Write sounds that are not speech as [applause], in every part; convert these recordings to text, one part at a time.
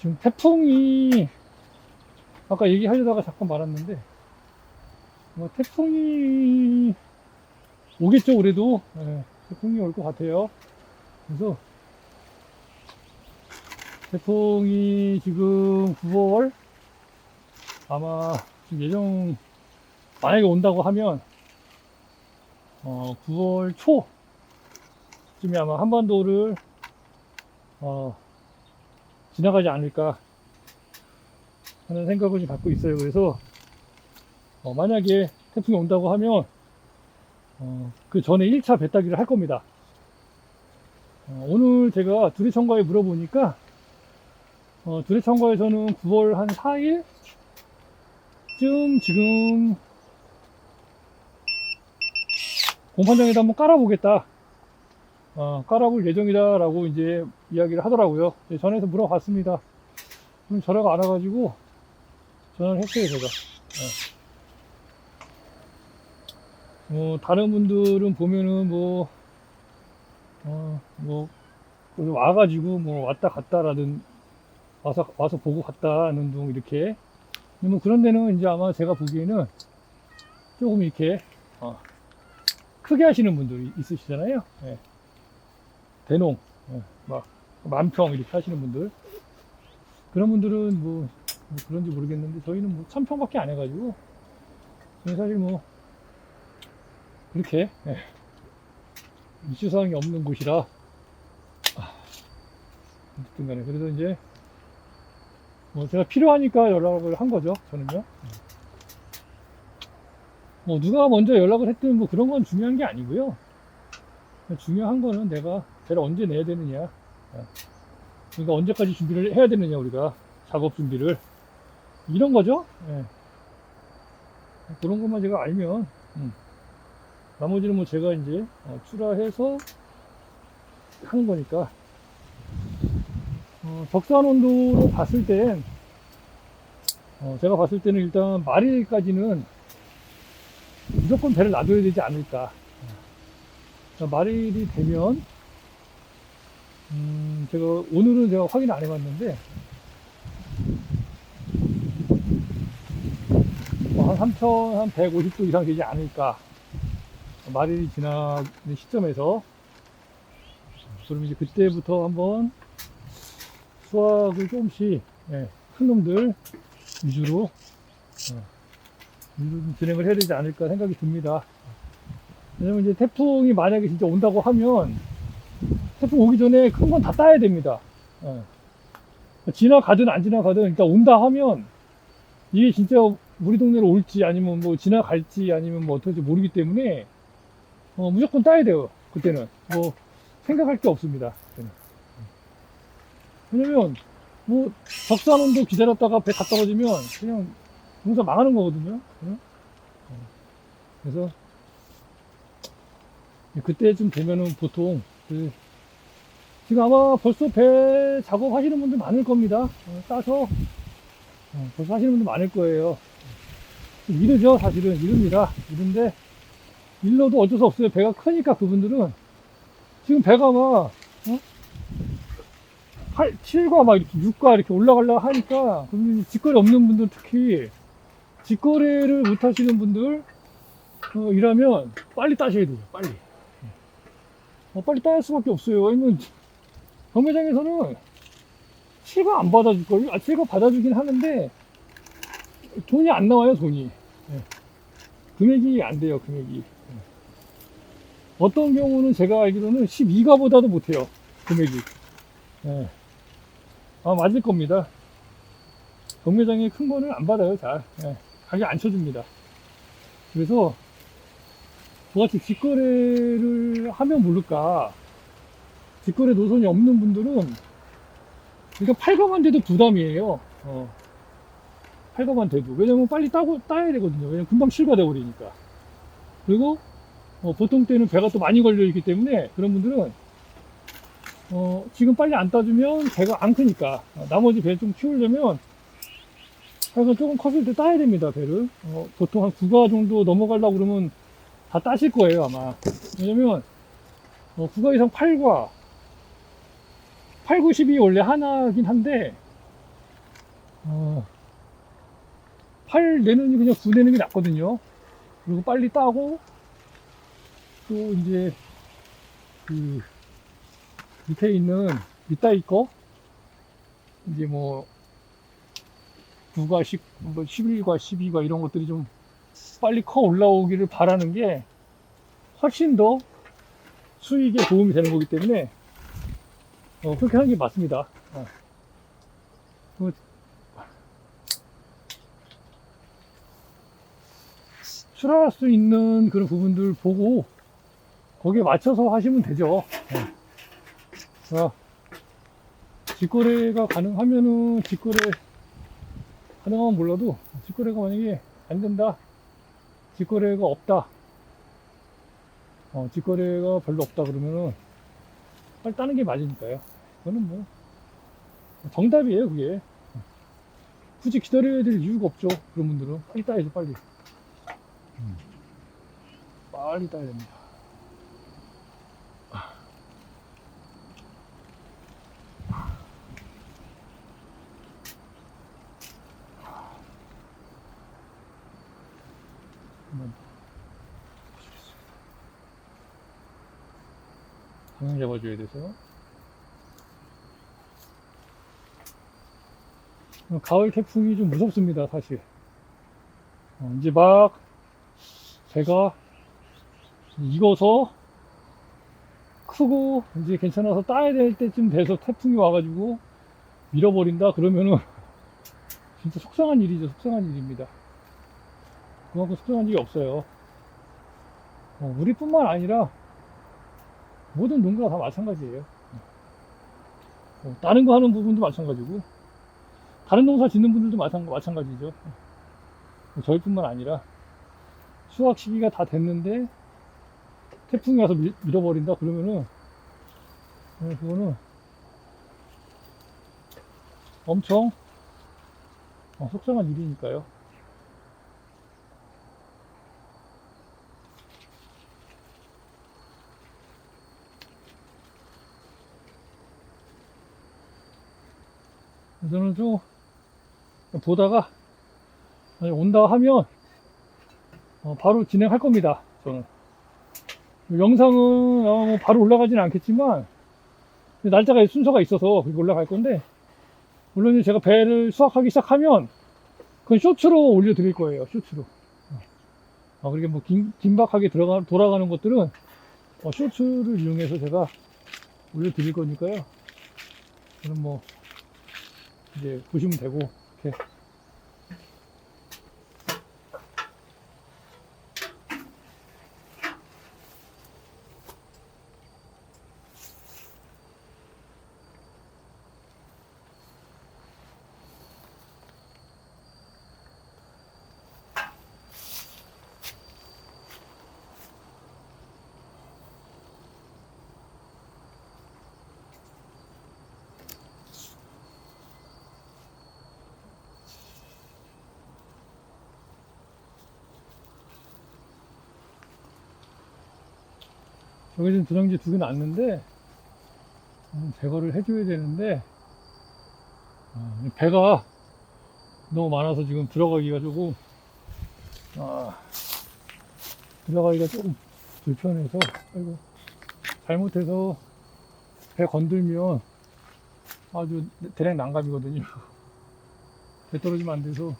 지금 태풍이 아까 얘기하려다가 잠깐 말았는데 뭐 태풍이 오겠죠 올해도? 예, 태풍이 올 것 같아요. 그래서 태풍이 지금 9월 아마 예정 만약에 온다고 하면 어, 9월 초쯤에 아마 한반도를 어, 지나가지 않을까 하는 생각을 좀 갖고 있어요. 그래서 어, 만약에 태풍이 온다고 하면 어, 그 전에 1차 배 따기를 할 겁니다. 어, 오늘 제가 두레청과에 물어보니까 어, 두레청과에서는 9월 한 4일쯤 지금 공판장에다 한번 깔아보겠다. 어, 깔아볼 예정이다라고 이제 이야기를 하더라고요. 네, 전화해서 물어봤습니다. 그럼 전화가 안 와가지고 전화를 했어요, 제가. 네. 뭐, 다른 분들은 보면은 뭐, 어, 뭐, 와가지고 뭐 왔다 갔다라든 와서, 와서 보고 갔다는 둥 이렇게. 뭐 그런 데는 이제 아마 제가 보기에는 조금 이렇게, 어, 크게 하시는 분들이 있으시잖아요. 예. 대농, 예, 막, 만평 이렇게 하시는 분들. 그런 분들은 뭐, 뭐 그런지 모르겠는데, 저희는 뭐 천평밖에 안 해가지고, 저희 사실 뭐, 그렇게, 예, 이슈사항이 없는 곳이라, 아, 어쨌든 간에, 그래서 이제, 뭐 제가 필요하니까 연락을 한 거죠, 저는요. 뭐 누가 먼저 연락을 했든 뭐 그런 건 중요한 게 아니고요. 중요한 거는 내가 배를 언제 내야 되느냐. 예. 그러니까 언제까지 준비를 해야 되느냐 우리가 작업 준비를 이런 거죠. 예. 그런 것만 제가 알면 음. 나머지는 뭐 제가 이제 어, 출하해서 하는 거니까 어, 적산 온도로 봤을 땐 어, 제가 봤을 때는 일단 말일까지는 무조건 배를 놔둬야 되지 않을까. 자, 말일이 되면, 음, 제가, 오늘은 제가 확인 안 해봤는데, 뭐한 3천, 한 150도 이상 되지 않을까. 말일이 지나는 시점에서, 그럼 이제 그때부터 한번 수확을 조금씩, 예, 큰 놈들 위주로, 예, 위주로 좀 진행을 해야 되지 않을까 생각이 듭니다. 왜냐면 이제 태풍이 만약에 진짜 온다고 하면 태풍 오기 전에 큰 건 다 따야 됩니다. 예. 지나가든 안 지나가든 일단 온다 하면 이게 진짜 우리 동네로 올지 아니면 뭐 지나갈지 아니면 뭐 어떨지 모르기 때문에 어, 무조건 따야 돼요. 그때는 뭐 생각할 게 없습니다. 왜냐면 뭐 적산 온도 기다렸다가 배다 떨어지면 그냥 농사 망하는 거거든요. 응? 어. 그래서 그때쯤 되면은 보통 그 지금 아마 벌써 배 작업하시는 분들 많을 겁니다. 어, 따서 어, 벌써 하시는 분들 많을 거예요. 좀 이르죠, 사실은 이릅니다. 이른데 일러도 어쩔 수 없어요. 배가 크니까 그분들은 지금 배가 막 어? 8, 7과 막 이렇게 6과 이렇게 올라가려고 하니까 그러면 직거래 없는 분들 특히 직거래를 못 하시는 분들 어, 이라면 빨리 따셔야 돼요. 빨리. 어, 빨리 따야 할 수밖에 없어요. 왜냐면 경매장에서는 실가 안 받아줄걸요? 아, 실가 받아주긴 하는데 돈이 안 나와요, 돈이. 예. 금액이 안 돼요, 금액이. 예. 어떤 경우는 제가 알기로는 12가보다도 못해요, 금액이. 예. 아, 맞을 겁니다. 경매장에 큰 거는 안 받아요, 잘. 예. 가격 안 쳐줍니다. 그래서 저같이 직거래를 하면 모를까. 직거래 노선이 없는 분들은 그러니까 팔거만 돼도 부담이에요. 어. 팔거만 돼도. 왜냐면 빨리 따고, 따야 되거든요. 왜냐면 금방 실가돼 버리니까. 그리고 어, 보통 때는 배가 또 많이 걸려 있기 때문에 그런 분들은 어, 지금 빨리 안 따주면 배가 안 크니까 어, 나머지 배 좀 키우려면 하여간 조금 컸을 때 따야 됩니다 배를 어, 보통 한 9가 정도 넘어가려고 그러면 다 따실 거예요 아마 왜냐면 어, 9가 이상 8과 8, 9, 10이 원래 하나긴 한데 어, 8 내는이 그냥 9 내는 게 낫거든요. 그리고 빨리 따고, 또 이제, 그, 밑에 있는, 밑다이 거, 이제 뭐, 9과 10, 뭐 11과 12과 이런 것들이 좀 빨리 커 올라오기를 바라는 게 훨씬 더 수익에 도움이 되는 거기 때문에 어, 그렇게 하는 게 맞습니다. 어. 그, 출하할 수 있는 그런 부분들 보고 거기에 맞춰서 하시면 되죠. 어. 자, 직거래가 가능하면은 직거래 가능하면 몰라도 직거래가 만약에 안 된다. 직거래가 없다. 어, 직거래가 별로 없다 그러면은 빨리 따는 게 맞으니까요. 그거는 뭐 정답이에요, 그게. 굳이 기다려야 될 이유가 없죠. 그런 분들은 빨리 따야죠, 빨리. 음. 빨리 따야 됩니다. 방향 잡아줘야 돼서. 가을 태풍이 좀 무섭습니다, 사실. 어, 이제 막 제가 익어서 크고 이제 괜찮아서 따야 될 때쯤 돼서 태풍이 와가지고 밀어버린다 그러면은 진짜 속상한 일이죠, 속상한 일입니다. 그만큼 속상한 일이 없어요. 어, 우리뿐만 아니라 모든 농가가 다 마찬가지예요. 어, 다른 거 하는 부분도 마찬가지고 다른 농사 짓는 분들도 마찬, 마찬가지죠. 어, 저희뿐만 아니라 수확 시기가 다 됐는데 태풍이 와서 밀, 밀어버린다 그러면은 어, 그거는 엄청 어, 속상한 일이니까요. 저는 좀 보다가 온다 하면 어, 바로 진행할 겁니다. 저는 영상은 어, 뭐 바로 올라가지는 않겠지만 날짜가 순서가 있어서 그게 올라갈 건데 물론 제가 배를 수확하기 시작하면 그건 쇼츠로 올려드릴 거예요. 쇼츠로. 어, 그렇게 뭐 긴, 긴박하게 들어가, 돌아가는 것들은 어, 쇼츠를 이용해서 제가 올려드릴 거니까요. 그럼 뭐 이제 보시면 되고 이 여기 지금 도장지 두 개 났는데 음, 제거를 해줘야 되는데 아, 이 배가 너무 많아서 지금 들어가기가 조금 아, 들어가기가 조금 불편해서 아이고 잘못해서 배 건들면 아주 대략 난감이거든요. [laughs] 배 떨어지면 안 돼서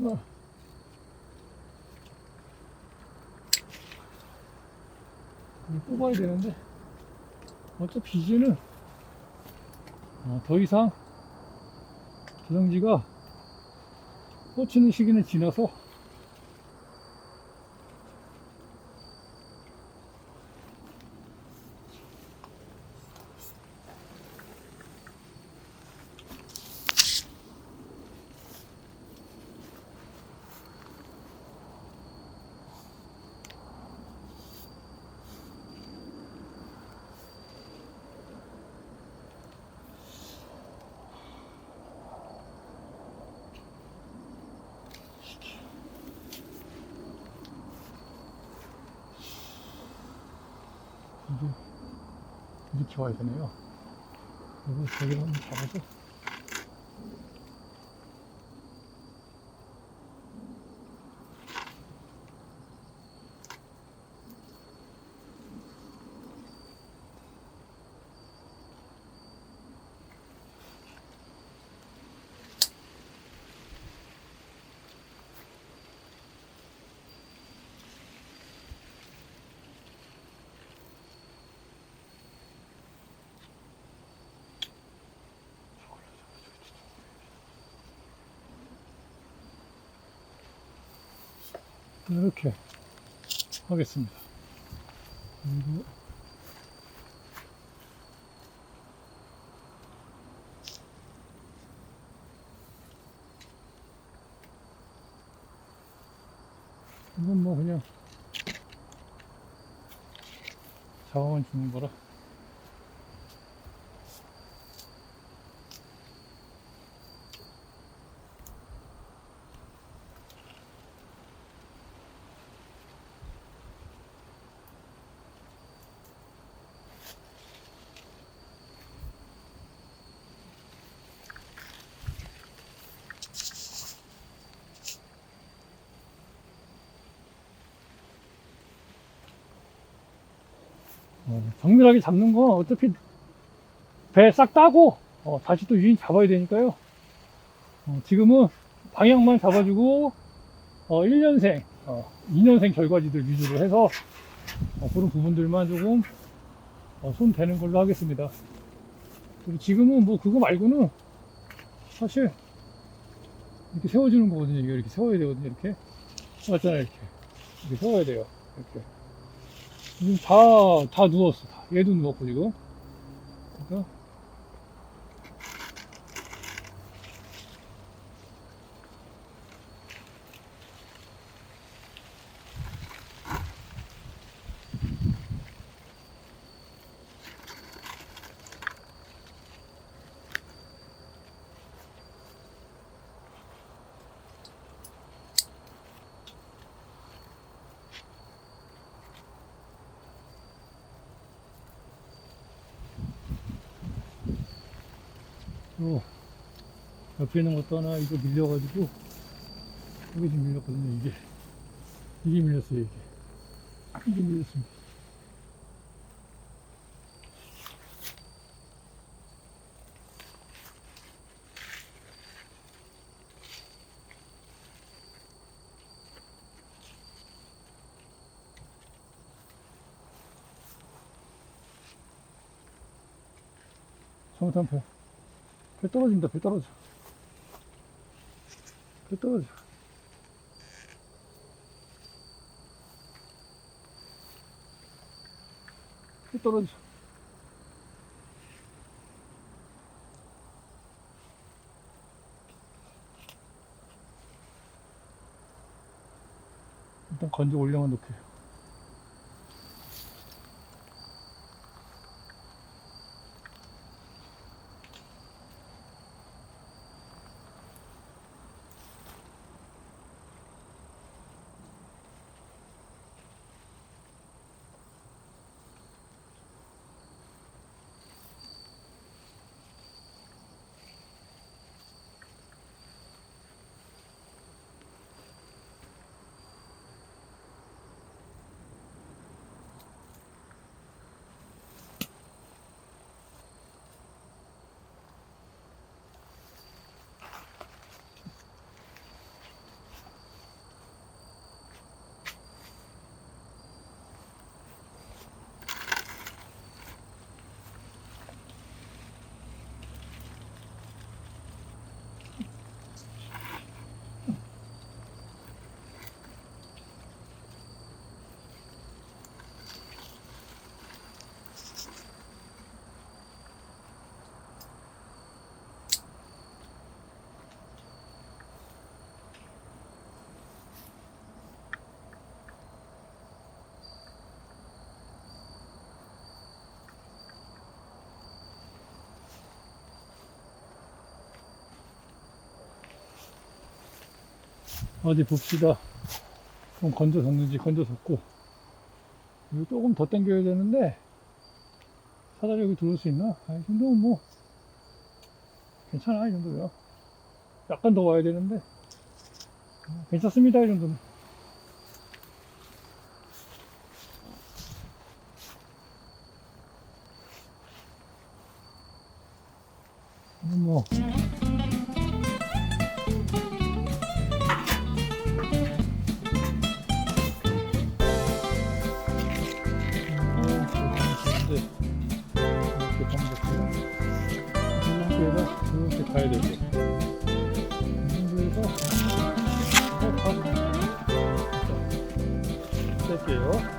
어. 이거 뽑아야 되는데 어차피 이제는 어, 더 이상 조정지가 꽂히는 시기는 지나서 이렇게 와야 되네요. 저기를 한번 잡아서. 이렇게 하겠습니다. 그리고 이건 뭐 그냥 자원만 주는 거라 어, 정밀하게 잡는 건 어차피 배 싹 따고 어, 다시 또 유인 잡아야 되니까요. 어, 지금은 방향만 잡아주고 어, 1년생, 어, 2년생 결과지들 위주로 해서 어, 그런 부분들만 조금 어, 손 대는 걸로 하겠습니다. 그리고 지금은 뭐 그거 말고는 사실 이렇게 세워주는 거거든요. 이거 이렇게 세워야 되거든요. 이렇게 맞잖아요. 이렇게 이렇게 세워야 돼요. 이렇게. 다, 다 누웠어. 다. 얘도 누웠고, 지금. 그러니까. 요 옆에 있는 것도 하나 이거 밀려가지고 여기 좀 밀렸거든요 이게. 이게 밀렸어요 이게. 이게 밀렸습니다. 잘못하면 배, 배 떨어진다 배 떨어져. 배 떨어져. 배 떨어져. 일단 건져 올려만 놓게 어디 봅시다. 좀 건져졌는지 건져졌고. 이거 조금 더 당겨야 되는데, 사다리 여기 들어올 수 있나? 아, 이 정도면 뭐, 괜찮아, 이 정도요. 약간 더 와야 되는데, 어, 괜찮습니다, 이 정도면. 뭐, 정도에서 어, 가. 뺄게요.